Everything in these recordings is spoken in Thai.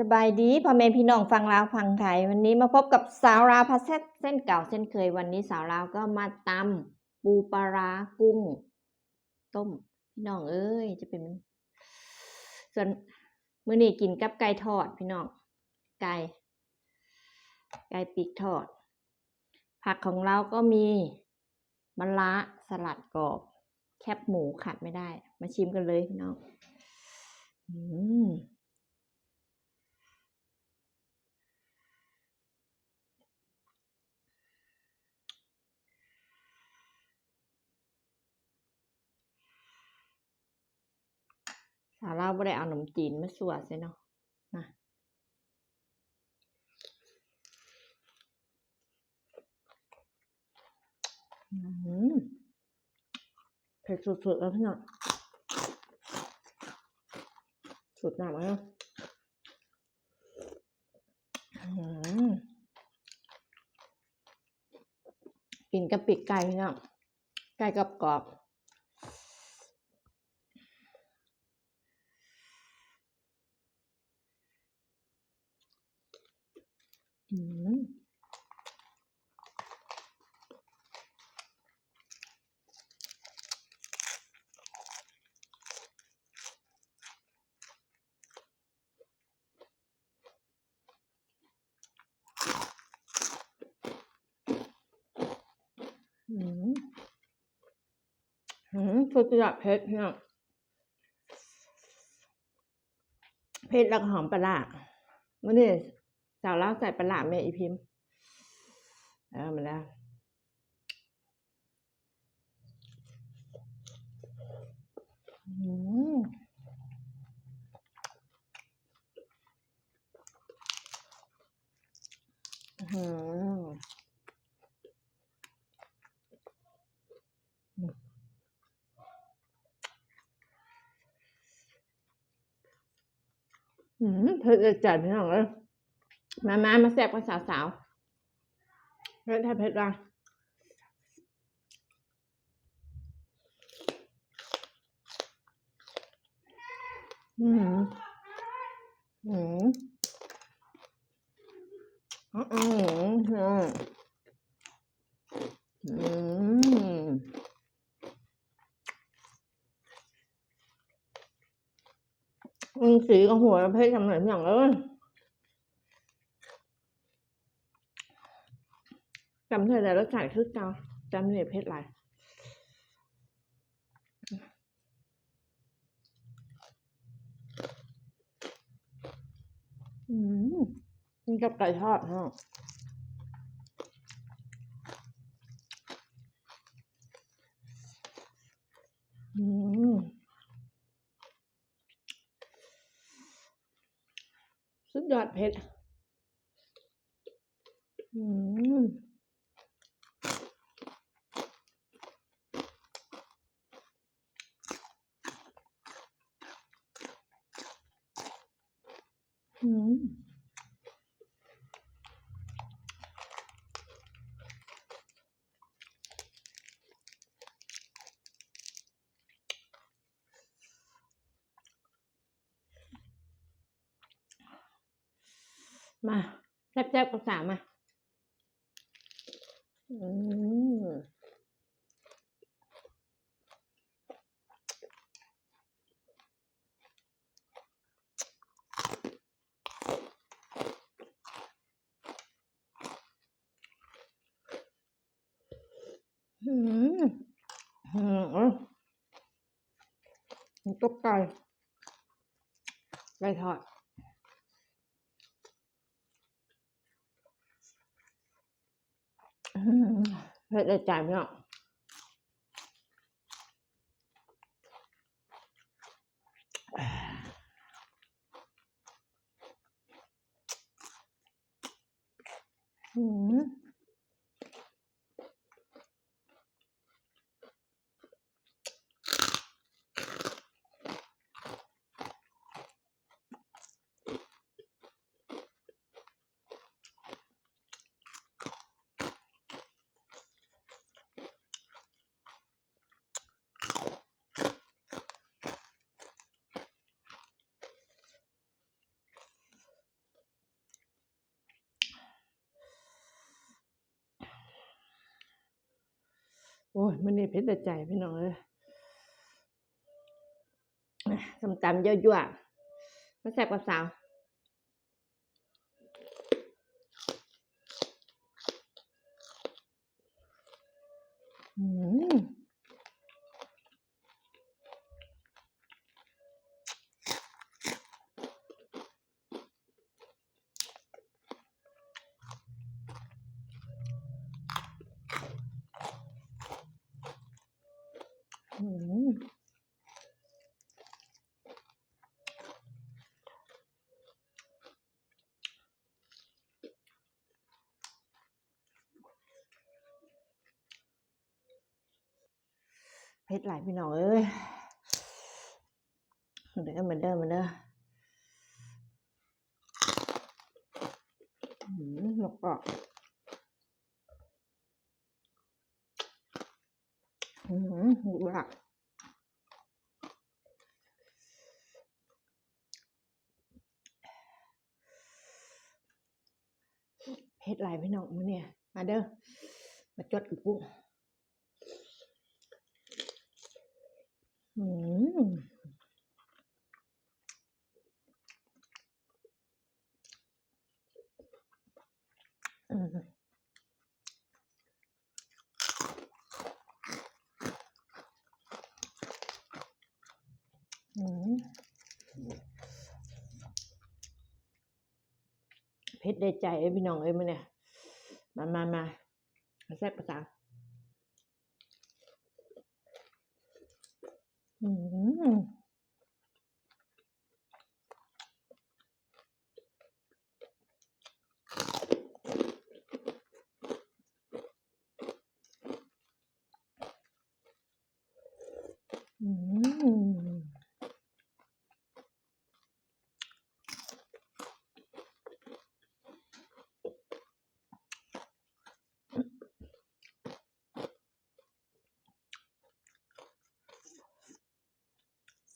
สบายดีพ่อแม่พี่น้องฟังลาวฟังไทย วันนี้มาพบกับสาวลาวพัสเซตเส้นเก่าเส้นเคยวันนี้สาวลาวก็มาตำปูปลาร้ากุ้ง ต้ม พี่น้องเอ้ยจะเป็น ส่วนมื้อนี้กินกับไก่ทอด พี่น้องไก่ไก่ปีกทอด ผักของเราก็มีมะระสลัดกรอบ แคบหมูขาดไม่ได้ มาชิมกันเลยพี่น้องอืม สาเราวบ่ได้เอาขนมจีนมาสวดใช่เนาะนะอื้อหือเผ็ดสุดๆแล้วพี่น้องสุดหนักไหมอะอื้อหือกินกับปีกไก่พี่น้องไก่กรอบๆ อืมอืมอืมสุดยอดเผ็ดเนี่ยเผ็ดแล้วก็หอมปลาร้ามื่อนี้ สาวเล่าใส่ปลาร้าแม่อีพิมพ์เอามาแล้วอืมอื้อหืออืมเผ็ดจัดพี่น้องเลย มามามาแซ่บกับสาวๆเผ็ดแท้เผ็ดว่ะอืมอืมอืมอืมอืมอืมสีกับหัวเผ็ดทำหน่อยพี่น้องเอ้ยำเธอแต่รสชาติคือเก่าจำเนี่ยเผ็ดหลายอืมกินกับไก่ทอดฮะอืมสุดยอดเผ็ดอืมอื มาแซ่บๆกับสามมาอืมอืม อืมเอ้ยมันก็ไก่ไก่ทอดอืมเผ็ดเลยจ่ายไม่ออกอืม โอ้ยมันนี่เพชรแต่ใจพี่น้องเลยสำตำเยอะๆมาแซ่บกับสาว อืมอืม เพชรไหลพี่น้องเอ้ยเหมือนเดิมเหมือนเดิมเหมือนเดิมอืมหมกกรอบอืม หมูหลักเพชรหลายพี่น้องมื้อเนี่ย มาเด้อ มาจดกับกุ้งอืมอืมอืม เพชรได้ใจเอ้พี่น้องเอ้ยมาเนี่ย มามามามาแซ่บประสาอืม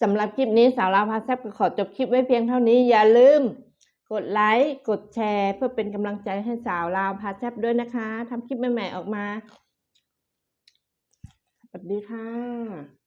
สำหรับคลิปนี้สาวลาวพาแซบก็ขอจบคลิปไว้เพียงเท่านี้อย่าลืม กดไลค์กดแชร์เพื่อเป็นกำลังใจให้สาวลาวพาแซบด้วยนะคะทำคลิปใหม่ๆออกมาสวัสดีค่ะ